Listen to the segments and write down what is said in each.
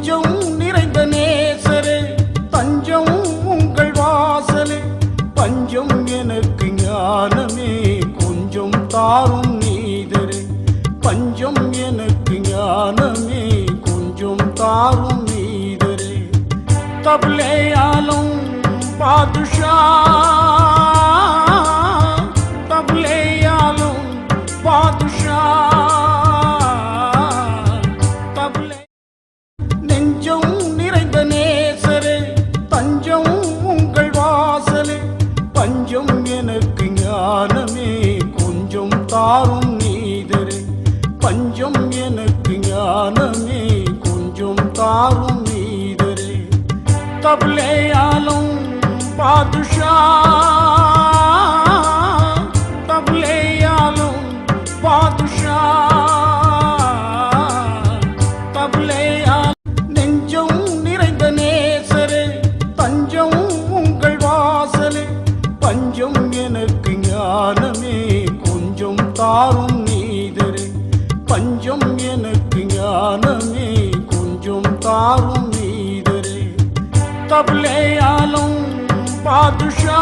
நெஞ்சம் நிறைந்த நேசரே தஞ்சம் உங்கள் வாசலே. பஞ்சம் எனக்கு ஞானமே கொஞ்சம் தாரும் நீதரே. பஞ்சம் எனக்கு ஞானமே கொஞ்சம் தாரும் நீதரே. தபலே ஆலம் பாதுஷா நெஞ்சம் நிறைந்த நேசரே தஞ்சம் உங்கள் வாசலே. பஞ்சம் எனக்கு ஞானமே கொஞ்சம் தாரும் நீதரே. பஞ்சம் எனக்கு ஞானமே கொஞ்சம் தாரும் நீதரே. தபலே பாதுஷா எனக்கு ஞானமே கொஞ்சம் தாரும் நீதரே. பஞ்சம் எனக்கு ஞானமே கொஞ்சம் தாரும் நீதரே. தபலே ஆலும் பாதுஷா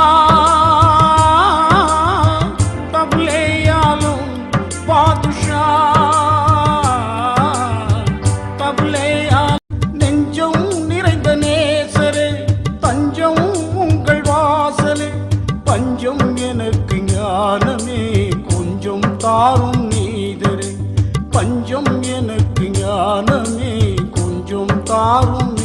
எனக்கு ஞானமே கொஞ்சம் தாரும் நீதரே. பஞ்சம் எனக்கு ஞானமே கொஞ்சம் தாரும்